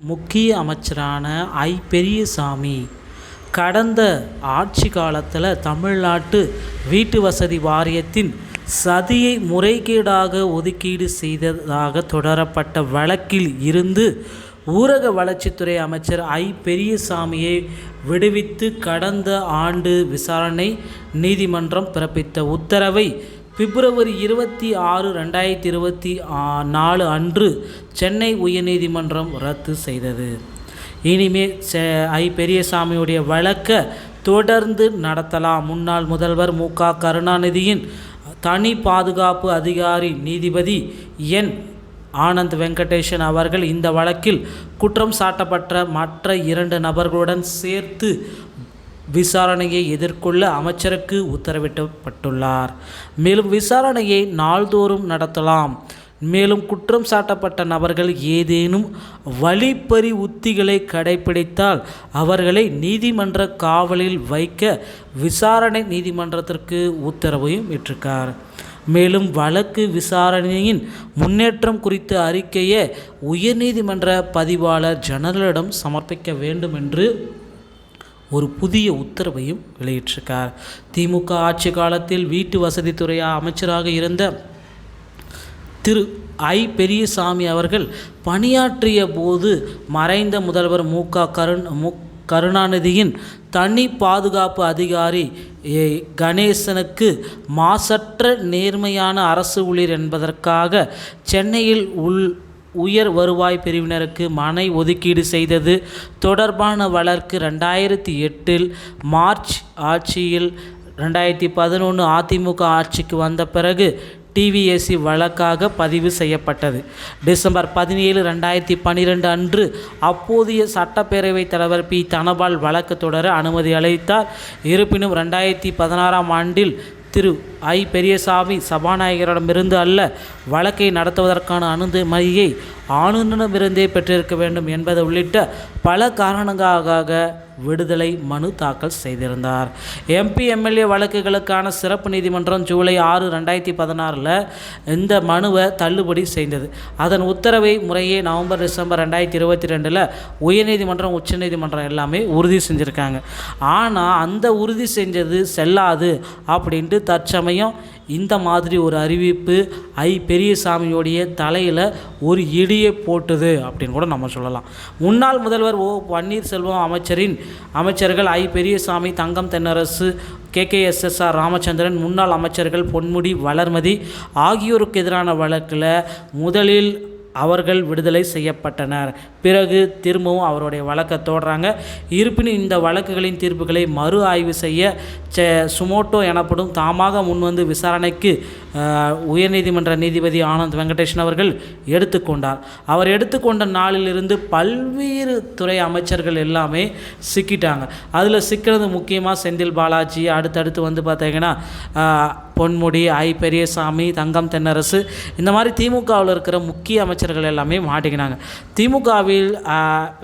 முக்கிய அமைச்சரான ஐ. பெரியசாமி கடந்த ஆட்சி காலத்தில் தமிழ்நாட்டு வீட்டு வசதி வாரியத்தின் சதியை முறைகேடாக ஒதுக்கீடு செய்ததாக தொடரப்பட்ட வழக்கில் இருந்து ஊரக வளர்ச்சித்துறை அமைச்சர் ஐ. பெரியசாமியை விடுவித்து கடந்த ஆண்டு விசாரணை நீதிமன்றம் பிறப்பித்த உத்தரவை பிப்ரவரி இருபத்தி ஆறு ரெண்டாயிரத்தி இருபத்தி நாலு அன்று சென்னை உயர்நீதிமன்றம் ரத்து செய்தது. இனிமே ஐ பெரியசாமியுடைய வழக்கை தொடர்ந்து நடத்தலாம். முன்னாள் முதல்வர் மு க. கருணாநிதியின் தனி பாதுகாப்பு அதிகாரி நீதிபதி என். ஆனந்த் வெங்கடேஷன் அவர்கள் இந்த வழக்கில் குற்றம் சாட்டப்பட்ட மற்ற இரண்டு நபர்களுடன் சேர்த்து விசாரணையை எதிர்கொள்ள அமைச்சருக்கு உத்தரவிடப்பட்டுள்ளார். மேலும் விசாரணையை நாள்தோறும் நடத்தலாம். மேலும் குற்றம் சாட்டப்பட்ட நபர்கள் ஏதேனும் வழிப்பறி உத்திகளை கடைபிடித்தால் அவர்களை நீதிமன்ற காவலில் வைக்க விசாரணை நீதிமன்றத்திற்கு உத்தரவையும் விட்டிருக்கார் மேலும் வழக்கு விசாரணையின் முன்னேற்றம் குறித்த அறிக்கையை உயர்நீதிமன்ற பதிவாளர் ஜெனரலிடம் சமர்ப்பிக்க வேண்டும் என்று ஒரு புதிய உத்தரவையும் வெளியிட்டிருக்கார். திமுக ஆட்சி காலத்தில் வீட்டு வசதித்துறை அமைச்சராக இருந்த திரு ஐ. பெரியசாமி அவர்கள் பணியாற்றிய போது மறைந்த முதல்வர் மு. க. கருண் மு. கருணாநிதியின் தனி பாதுகாப்பு அதிகாரி கணேசனுக்கு மாசற்ற நேர்மையான அரசு ஊழியர் என்பதற்காக சென்னையில் உள் உயர் வருவாய் பிரிவினருக்கு மனை ஒதுக்கீடு செய்தது. தொடர்பான வழக்கு ரெண்டாயிரத்தி எட்டில் மார்ச் ஆட்சியில் ரெண்டாயிரத்தி பதினொன்று அதிமுக ஆட்சிக்கு வந்த பிறகு டிவிஎஸ்சி வழக்காக பதிவு செய்யப்பட்டது. டிசம்பர் பதினேழு ரெண்டாயிரத்தி பன்னிரெண்டு அன்று அப்போதைய சட்டப்பேரவைத் தலைவர் பி. தனபால் வழக்கு தொடர அனுமதி அளித்தார். இருப்பினும் ரெண்டாயிரத்தி பதினாறாம் ஆண்டில் திரு. ஐ. பெரியசாமி சபாநாயகரிடமிருந்து அல்ல வழக்கை நடத்துவதற்கான அனுமதியை ஆளுநரிடமிருந்தே பெற்றிருக்க வேண்டும் என்பது உள்ளிட்ட பல காரணங்களுக்காக விடுதலை மனு தாக்கல் செய்திருந்தார். எம்பி எம்எல்ஏ வழக்குகளுக்கான சிறப்பு நீதிமன்றம் ஜூலை ஆறு ரெண்டாயிரத்தி பதினாறில் இந்த மனுவை தள்ளுபடி செய்தது. அதன் உத்தரவை முறையே நவம்பர் டிசம்பர் ரெண்டாயிரத்தி இருபத்தி ரெண்டில் உயர்நீதிமன்றம் உச்சநீதிமன்றம் எல்லாமே உறுதி செஞ்சுருக்காங்க. ஆனால் அந்த உறுதி செஞ்சது செல்லாது அப்படின்ட்டு தற்சமயம் இந்த மாதிரி ஒரு அறிவிப்பு ஐ பெரியசாமியோடைய தலையில் ஒரு இடியை போட்டுது அப்படின்னு கூட நம்ம சொல்லலாம். முன்னாள் முதல்வர் ஓ பன்னீர்செல்வம் அமைச்சரின் அமைச்சர்கள் I Periyasamy Thangam Thennarasu K K S S R Ramachandran முன்னாள் அமைச்சர்கள் பொன்முடி வளர்மதி ஆகியோருக்கு எதிரான வழக்கில் முதலில் அவர்கள் விடுதலை செய்யப்பட்டனர். பிறகு திரும்பவும் அவருடைய வழக்கை தோடுறாங்க இருப்பினும் இந்த வழக்குகளின் தீர்ப்புகளை மறு ஆய்வு செய்ய செ சுமோட்டோ எனப்படும் தாமாக முன்வந்து விசாரணைக்கு உயர்நீதிமன்ற நீதிபதி ஆனந்த் வெங்கடேஷன் அவர்கள் எடுத்துக்கொண்டார் அவர் எடுத்துக்கொண்ட நாளிலிருந்து பல்வேறு துறை அமைச்சர்கள் எல்லாமே சிக்கிட்டாங்க. அதில் சிக்கிறது முக்கியமாக செந்தில் பாலாஜி அடுத்தடுத்து வந்து பார்த்தீங்கன்னா பொன்முடி ஐ பெரியசாமி தங்கம் தென்னரசு இந்த மாதிரி திமுகவில் இருக்கிற முக்கிய அமைச்சர் அமைச்சர்கள் எல்லாமே மாட்டிக்கினாங்க. திமுகவில்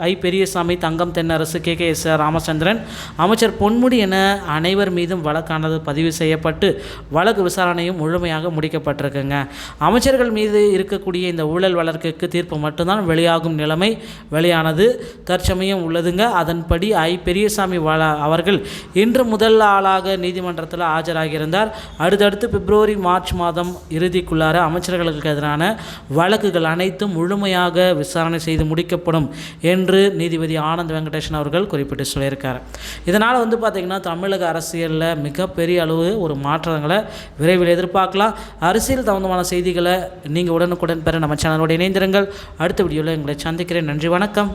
I Periyasamy Thangam Thennarasu K K S Ramachandran அமைச்சர் பொன்முடி என அனைவர் மீதும் வழக்கானது பதிவு செய்யப்பட்டு வழக்கு விசாரணையும் முழுமையாக முடிக்கப்பட்டிருக்குங்க. அமைச்சர்கள் மீது இருக்கக்கூடிய இந்த ஊழல் வழக்குக்கு தீர்ப்பு மட்டும்தான் வெளியாகும் நிலைமை வெளியானது தற்சமயம் உள்ளதுங்க. அதன்படி ஐ பெரியசாமி அவர்கள் இன்று முதல் ஆளாக நீதிமன்றத்தில் ஆஜராகியிருந்தார். அடுத்தடுத்து பிப்ரவரி மார்ச் மாதம் இறுதிக்குள்ளார அமைச்சர்களுக்கு எதிரான வழக்குகள் அனைத்தும் முழுமையாக விசாரணை செய்து முடிக்கப்படும் என்று நீதிபதி ஆனந்த் வெங்கடேஷன் அவர்கள் குறிப்பிட்டு சொல்லியிருக்கார். இதனால் வந்து பார்த்திங்கன்னா தமிழக அரசியலில் மிகப்பெரிய அளவு ஒரு மாற்றங்களை விரைவில் எதிர்பார்க்கலாம். அரசியல் தகுந்தமான செய்திகளை நீங்கள் உடனுக்குடன் பெற நம்ம சேனலோடு இணைந்திருங்கள். அடுத்த வீடியோவில் எங்களை சந்திக்கிறேன். நன்றி வணக்கம்.